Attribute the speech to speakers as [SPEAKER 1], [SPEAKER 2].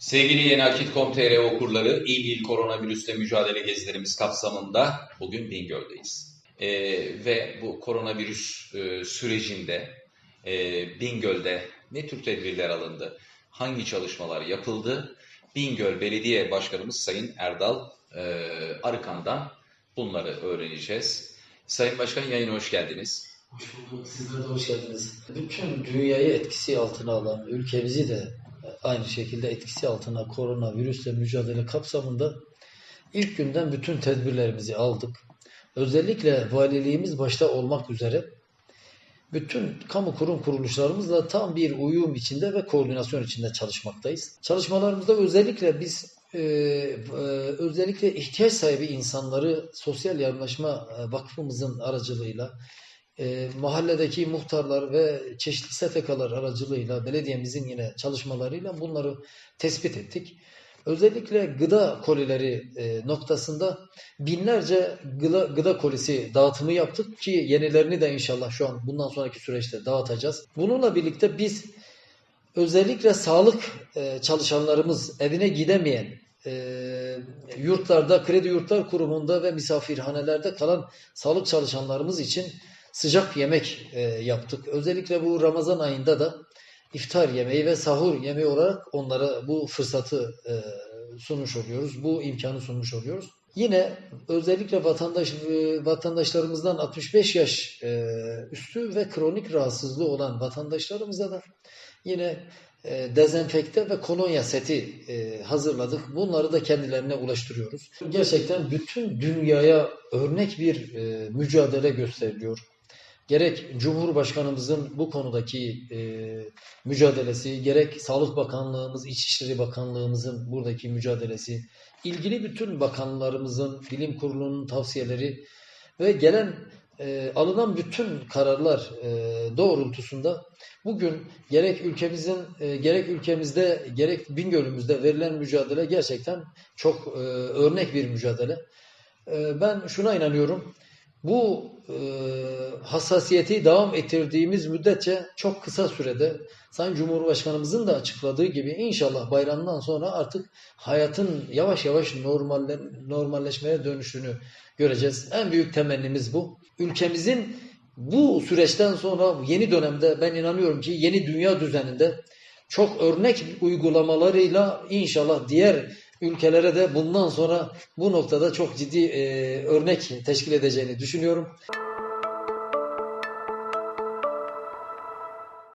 [SPEAKER 1] Sevgili Yeni Akit.com.tr okurları, il il koronavirüsle mücadele gezilerimiz kapsamında bugün Bingöl'deyiz. Ee, ve bu koronavirüs e, sürecinde e, Bingöl'de ne tür tedbirler alındı, hangi çalışmalar yapıldı? Bingöl Belediye Başkanımız Sayın Erdal e, Arıkan'dan bunları öğreneceğiz. Sayın Başkan yayına hoş geldiniz.
[SPEAKER 2] Hoş bulduk. Sizler de hoş geldiniz. Bütün dünyayı etkisi altına alan, ülkemizi de aynı şekilde etkisi altına koronavirüsle mücadele kapsamında ilk günden bütün tedbirlerimizi aldık. Özellikle valiliğimiz başta olmak üzere bütün kamu kurum kuruluşlarımızla tam bir uyum içinde ve koordinasyon içinde çalışmaktayız. Çalışmalarımızda özellikle biz e, e, özellikle ihtiyaç sahibi insanları Sosyal Yardımlaşma e, Vakfımızın aracılığıyla e, mahalledeki muhtarlar ve çeşitli STK'lar aracılığıyla belediyemizin yine çalışmalarıyla bunları tespit ettik. Özellikle gıda kolileri e, noktasında binlerce gıda, gıda kolisi dağıtımı yaptık ki yenilerini de inşallah şu an bundan sonraki süreçte dağıtacağız. Bununla birlikte biz özellikle sağlık e, çalışanlarımız evine gidemeyen e, yurtlarda, kredi yurtlar kurumunda ve misafirhanelerde kalan sağlık çalışanlarımız için sıcak yemek e, yaptık. Özellikle bu Ramazan ayında da iftar yemeği ve sahur yemeği olarak onlara bu fırsatı e, sunmuş oluyoruz. Bu imkanı sunmuş oluyoruz. Yine özellikle vatandaş e, vatandaşlarımızdan 65 yaş e, üstü ve kronik rahatsızlığı olan vatandaşlarımıza da yine e, dezenfekte ve kolonya seti e, hazırladık. Bunları da kendilerine ulaştırıyoruz. Gerçekten bütün dünyaya örnek bir e, mücadele gösteriliyor. Gerek Cumhurbaşkanımızın bu konudaki e, mücadelesi, gerek Sağlık Bakanlığımız, İçişleri Bakanlığımızın buradaki mücadelesi, ilgili bütün bakanlarımızın, bilim kurulunun tavsiyeleri ve gelen e, alınan bütün kararlar e, doğrultusunda bugün gerek ülkemizin e, gerek ülkemizde gerek Bingöl'ümüzde verilen mücadele gerçekten çok e, örnek bir mücadele. E, ben şuna inanıyorum. Bu e, hassasiyeti devam ettirdiğimiz müddetçe çok kısa sürede Sayın Cumhurbaşkanımızın da açıkladığı gibi inşallah bayramdan sonra artık hayatın yavaş yavaş normalle, normalleşmeye dönüşünü göreceğiz. En büyük temennimiz bu. Ülkemizin bu süreçten sonra yeni dönemde ben inanıyorum ki yeni dünya düzeninde çok örnek uygulamalarıyla inşallah diğer ülkelere de bundan sonra bu noktada çok ciddi e, örnek teşkil edeceğini düşünüyorum.